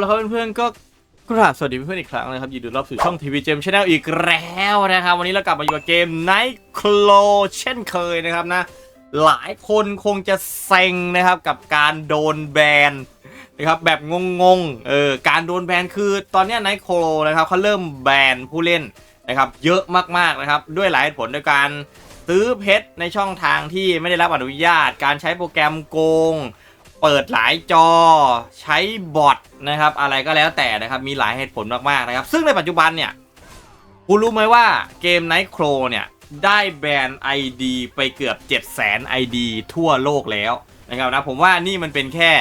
แล้วครับเพื่อนๆก็กราบสวัสดีเพื่อนๆอีกครั้งนะครับยินดีต้อนรับสู่ช่องทีวีเจมชาแนลอีกแล้วนะครับ วันนี้เรากลับมาอยู่กับเกม Night Claw เช่นเคยนะครับนะ หลายคนคงจะเซ็งนะครับกับการโดนแบนนะครับแบบงงๆเออการโดนแบนคือตอนนี้ไนท์โคลนะครับเขาเริ่มแบนผู้เล่นนะครับเยอะมากๆนะครับด้วยหลายผลด้วยการซื้อเพชรในช่องทางที่ไม่ได้รับอนุญาต การใช้โปรแกรมโกง เปิดหลายจอใช้บอทนะครับอะไรก็แล้วแต่นะครับมีหลายเหตุผลมากๆนะครับ ซึ่งในปัจจุบันเนี่ยคุณรู้ไหมว่าเกม Night Crow เนี่ยได้แบน ID ไปเกือบ 7 0 0 0 0 ID ทั่วโลกแล้วนะครับนะผมว่านี่มันเป็นแค่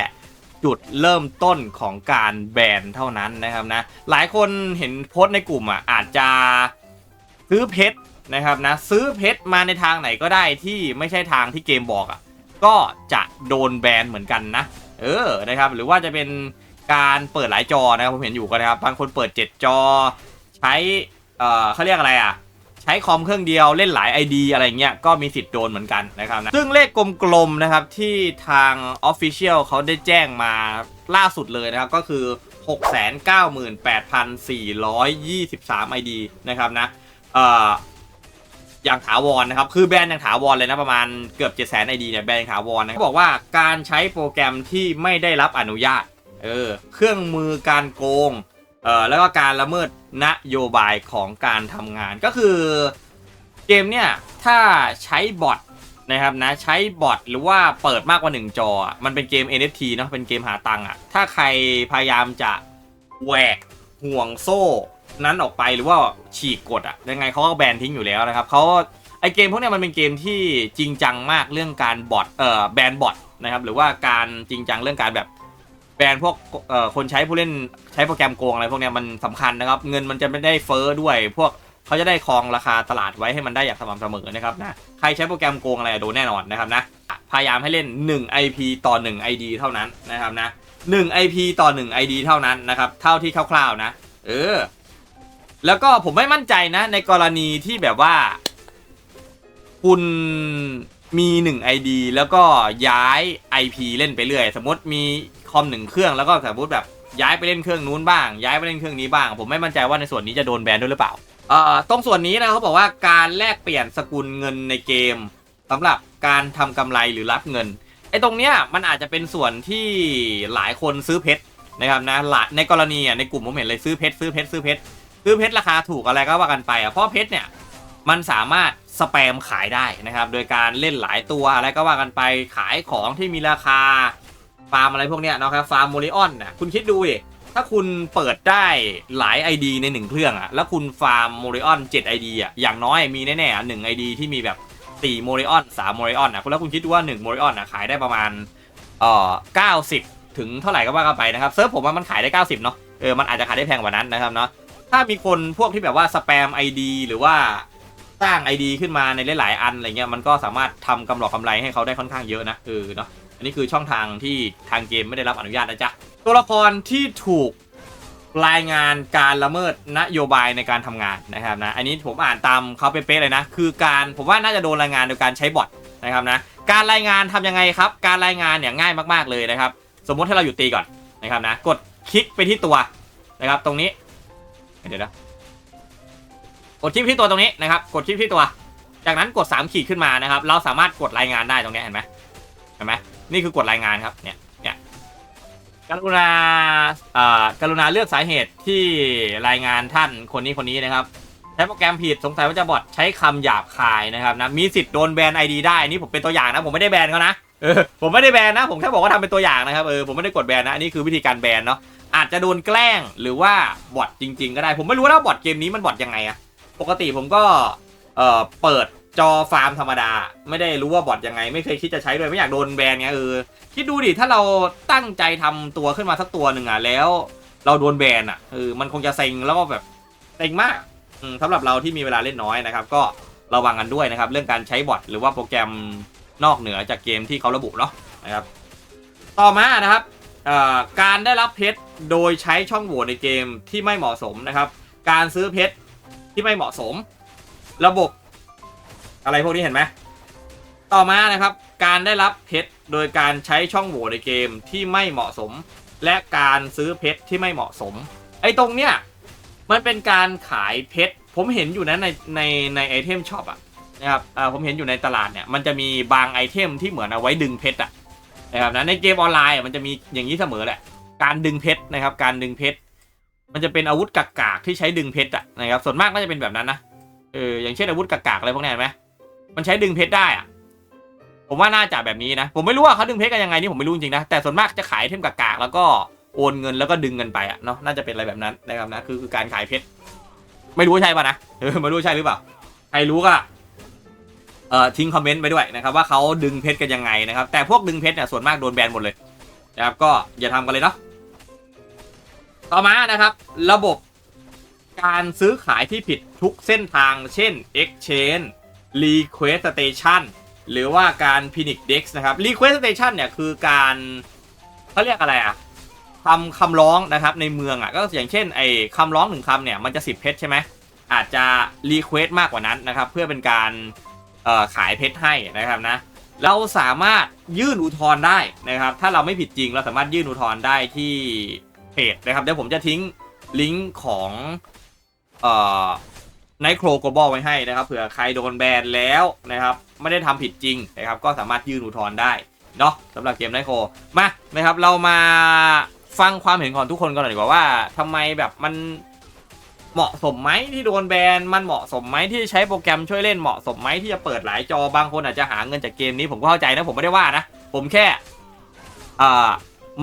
จุดเริ่มต้นของการแบนเท่านั้นนะครับนะหลายคนเห็นโพสต์ในกลุ่มอะอาจจะซื้อเพชรนะครับนะซื้อเพชรมาในทางไหนก็ได้ที่ไม่ใช่ทางที่เกมบอกอะ ก็จะโดนแบนเหมือนกันนะ เออนะครับหรือว่าจะเป็นการเปิดหลายจอนะครับผมเห็นอยู่กันนะครับบางคนเปิด 7 จอ ใช้เอ่อเขาเรียกอะไรอะใช้คอมเครื่องเดียวเล่นหลาย ID อะไรเงี้ยก็มีสิทธิ์โดนเหมือนกันนะครับนะซึ่งเลขกลมๆนะครับที่ทาง Official เขาได้แจ้งมาล่าสุดเลยนะครับก็คือ 698,423 ID นะครับนะเอ่อ อย่างถาวรนะครับ คือแบรนด์อย่างถาวรเลยนะประมาณเกือบ7 0 0 0 0 0 ID เนี่ยแบรนด์อย่างถาวรนะเขาบอกว่าการใช้โปรแกรมที่ไม่ได้รับอนุญาตเออเครื่องมือการโกงเออแล้วก็การละเมิดนโยบายของการทำงานก็คือเกมเนี่ยถ้าใช้บอทนะครับนะใช้บอทหรือว่าเปิดมากกว่า 1 จอ มันเป็นเกม NFT เนาะเป็นเกมหาตังค์อะถ้าใครพยายามจะแหวกห่วงโซ่ นั้นออกไปหรือว่าฉีกกฎอะยังไงเขาก็แบนทิ้งอยู่แล้วนะครับเขาไอเกมพวกเนี้ยมันเป็นเกมที่จริงจังมากเรื่องการบอทเอ่อแบนบอทนะครับหรือว่าการจริงจังเรื่องการแบบแบนพวกเอ่อคนใช้ผู้เล่นใช้โปรแกรมโกงอะไรพวกเนี้ยมันสำคัญนะครับเงินมันจะไม่ได้เฟ้อด้วย พวกเขาจะได้ครองราคาตลาดไว้ให้มันได้อย่างสม่ำเสมอนะครับนะใครใช้โปรแกรมโกงอะไรโดนแน่นอนนะครับนะพยายามให้เล่น 1 IP ต่อ 1 ID เท่านั้นนะครับนะ1 IP ต่อ 1 ID เท่านั้นนะครับเท่าที่คร่าวๆนะ เออ แล้วก็ผมไม่มั่นใจนะ ในกรณีที่แบบว่า คุณมี1 ID แล้วก็ย้าย IP เล่นไปเรื่อย สมมติมีคอมหนึ่งเครื่องแล้วก็สมมติแบบย้ายไปเล่นเครื่องนู้นบ้าง ย้ายไปเล่นเครื่องนี้บ้าง ผมไม่มั่นใจว่าในส่วนนี้จะโดนแบนด้วยหรือเปล่าเอ่อตรงส่วนนี้นะเขาบอกว่าการแลกเปลี่ยนสกุลเงินในเกมสำหรับการทำกำไรหรือรับเงินไอ้ตรงเนี้ยมันอาจจะเป็นส่วนที่หลายคนซื้อเพชรนะครับนะหลายในกรณีอะในกลุ่มผมเห็นเลยซื้อเพชรซื้อเพชรซื้อเพชร ซื้อเพชรราคาถูกอะไรก็ว่ากันไปอะเพราะเพชรเนี่ยมันสามารถสแปมขายได้นะครับ โดยการเล่นหลายตัวอะไรก็ว่ากันไปขายของที่มีราคาฟาร์มอะไรพวกเนี้ยนะครับฟาร์มโมลิออนน่ะคุณคิดดูดิถ้าคุณเปิดได้หลาย ID ในหนึ่งเครื่องอะแล้วคุณฟาร์มโมลิออน7 ID อะอย่างน้อยมีแน่ๆหนึ่ง ID ที่มีแบบ4โมลิออน3โมลิออนอะแล้วคุณคิดดูว่า1โมลิออนอะขายได้ประมาณเอ่อ90ถึงเท่าไหร่ก็ว่ากันไปนะครับเซิร์ฟผมว่ามันขายได้ 90เนาะเออมันอาจจะขายได้แพงกว่านั้นนะครับเนาะ ถ้ามีคนพวกที่แบบว่าสแปม ID หรือว่าสร้าง ID ขึ้นมาในหลาย ๆ อันอะไรเงี้ยมันก็สามารถทำกำไรกกำไรให้เขาได้ค่อนข้างเยอะนะเออเนาะอันนี้คือช่องทางที่ทางเกมไม่ได้รับอนุญาตนะจ๊ะตัวละครที่ถูกรายงานการละเมิดนโยบายในการทำงานนะครับนะอันนี้ผมอ่านตามเขาเป๊ะๆเลยนะคือการผมว่าน่าจะโดนรายงานโดยการใช้บอทนะครับนะการรายงานทำยังไงครับ การรายงานเนี่ยง่ายมากๆเลยนะครับ สมมติให้เราอยู่ตีก่อนนะครับนะกดคลิกไปที่ตัวนะครับตรงนี้ เดี๋ยวนะกดชิปที่ตัวตรงนี้นะครับ กดชิปที่ตัว จากนั้นกด 3 ขีดขึ้นมานะครับ เราสามารถกดรายงานได้ตรงนี้เห็นไหมเห็นไหมนี่คือกดรายงานครับ เนี่ย เนี่ย กรุณาเอ่อกรุณาเลือกสาเหตุที่รายงานท่านคนนี้คนนี้นะครับ ใช้โปรแกรมผิดสงสัยว่าจะบอทใช้คำหยาบคายนะครับนะ มีสิทธิ์โดนแบนไอดีได้ นี่ผมเป็นตัวอย่างนะ ผมไม่ได้แบนเขานะ เออ ผมไม่ได้แบนนะ ผมแค่บอกว่าทำเป็นตัวอย่างนะครับ เออ ผมไม่ได้กดแบนนะ อันนี้คือวิธีการแบนเนาะ อาจจะโดนแกล้งหรือว่าบอทจริง ๆ ก็ได้ ผมไม่รู้นะบอทเกมนี้มันบอทยังไงอะปกติผมก็เอ่อเปิดจอฟาร์มธรรมดา ไม่ได้รู้ว่าบอทยังไง ไม่เคยคิดจะใช้ด้วยไม่อยากโดนแบนไงเออคิดดูดิถ้าเราตั้งใจทำตัวขึ้นมาสักตัวหนึ่งอะแล้ว เราโดนแบนอะเออมันคงจะเซ็งแล้วก็แบบเซ็งมากอืมสำหรับเราที่มีเวลาเล่นน้อยนะครับ ก็ระวังกันด้วยนะครับ เรื่องการใช้บอทหรือว่าโปรแกรมนอกเหนือจากเกมที่เขาระบุเนาะนะครับ ต่อมานะครับ การได้รับเพชรโดยใช้ช่องโหว่ในเกมที่ไม่เหมาะสมนะครับ การซื้อเพชรที่ไม่เหมาะสม ระบบ อะไรพวกนี้เห็นไหมต่อมานะครับ การได้รับเพชรโดยการใช้ช่องโหว่ในเกมที่ไม่เหมาะสม และการซื้อเพชรที่ไม่เหมาะสม ไอ้ตรงเนี้ยมันเป็นการขายเพชรผมเห็นอยู่นะในในในไอเทมช็อปอะนะครับผมเห็นอยู่ในตลาดเนี่ยมันจะมีบางไอเทมที่เหมือนเอาไว้ดึงเพชรอะ นะครับนะในเกมออนไลน์อะมันจะมีอย่างนี้เสมอแหละ การดึงเพชรนะครับ การดึงเพชรมันจะเป็นอาวุธกากๆที่ใช้ดึงเพชรอะนะครับส่วนมากก็จะเป็นแบบนั้นนะเอออย่างเช่นอาวุธกากๆอะไรพวกนี้เห็นไหมมันใช้ดึงเพชรได้อะผมว่าน่าจะแบบนี้นะ ผมไม่รู้ว่าเขาดึงเพชรกันยังไงนี่ผมไม่รู้จริงนะแต่ส่วนมากจะขายเทมกากๆแล้วก็โอนเงินแล้วก็ดึงเงินไปอะเนาะน่าจะเป็นอะไรแบบนั้นนะครับนะคือการขายเพชรไม่รู้ใช่ป่ะนะเออไม่รู้ใช่หรือเปล่าใครรู้ก็ เอ่อทิ้งคอมเมนต์ไปด้วยนะครับว่าเขาดึงเพชรกันยังไงนะครับ แต่พวกดึงเพชรเนี่ยส่วนมากโดนแบนหมดเลยนะครับก็อย่าทำกันเลยเนาะต่อมานะครับ ระบบการซื้อขายที่ผิดทุกเส้นทาง เช่น Exchange Request Station หรือว่าการ Phoenix Dex นะครับ Request Station เนี่ยคือการเขาเรียกอะไรอะทำคำร้องนะครับในเมืองอะก็อย่างเช่นไอ้คำร้องหนึ่งคำเนี่ยมันจะ 10 เพชรใช่ไหมอาจจะ Request มากกว่านั้นนะครับ เพื่อเป็นการ ขายเพชรให้นะครับนะเราสามารถยื่นอุทธรณ์ได้นะครับ ถ้าเราไม่ผิดจริงเราสามารถยื่นอุทธรณ์ได้ที่เพจนะครับเดี๋ยวผมจะทิ้งลิงก์ของเอ่อไนโครโกลบอลไว้ให้นะครับเผื่อใครโดนแบนแล้วนะครับ ไม่ได้ทำผิดจริงนะครับ ก็สามารถยื่นอุทธรณ์ได้เนาะสำหรับเกมไนโครมานะครับเรามาฟังความเห็นของทุกคนกันหน่อยดีกว่าว่าทำไมแบบมัน เหมาะสมไหมที่โดนแบน มันเหมาะสมไหมที่ใช้โปรแกรมช่วยเล่นเหมาะสมไหมที่จะเปิดหลายจอบางคนอาจจะหาเงินจากเกมนี้ผมก็เข้าใจนะผมไม่ได้ว่านะ ผมแค่อ่า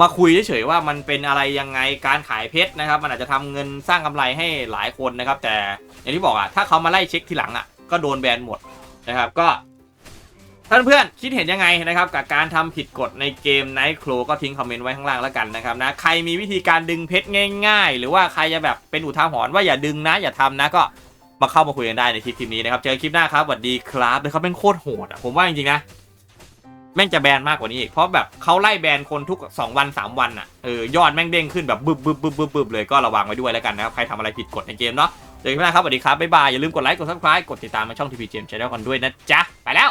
มาคุยเฉยๆว่ามันเป็นอะไรยังไงการขายเพชรนะครับ มันอาจจะทำเงินสร้างกำไรให้หลายคนนะครับ แต่อย่างที่บอกอะถ้าเขามาไล่เช็คทีหลังอะก็โดนแบนหมดนะครับก็ ท่านเพื่อนคิดเห็นยังไงนะครับกับการทำผิดกฎในเกม Night Crow ก็ทิ้งคอมเมนต์ไว้ข้างล่างแล้วกันนะครับนะใครมีวิธีการดึงเพชรง่ายๆ หรือว่าใครจะแบบเป็นอุทาหรณ์ว่าอย่าดึงนะอย่าทำนะก็มาเข้ามาคุยกันได้ในคลิปคลิปนี้นะครับ เจอคลิปหน้าครับสวัสดีครับเลยเขาเป็นโคตรโหดอะผมว่าจริงๆนะแม่งจะแบนมากกว่านี้อีกเพราะแบบเขาไล่แบนคนทุก 2 วัน 3 วันอะเออยอดแม่งเด้งขึ้นแบบบึบบึบบึบบึบบึบเลยก็ระวังไว้ด้วยแล้วกันนะครับใครทำอะไรผิดกฎในเกมเนาะเจอกันคลิปหน้าครับสวัสดีครับบ๊ายบายอย่าลืมกดไลค์กดซับสไครต์กดติดตามมาช่องทีพีเจมชาแนลกันด้วยนะจ๊ะไปแล้ว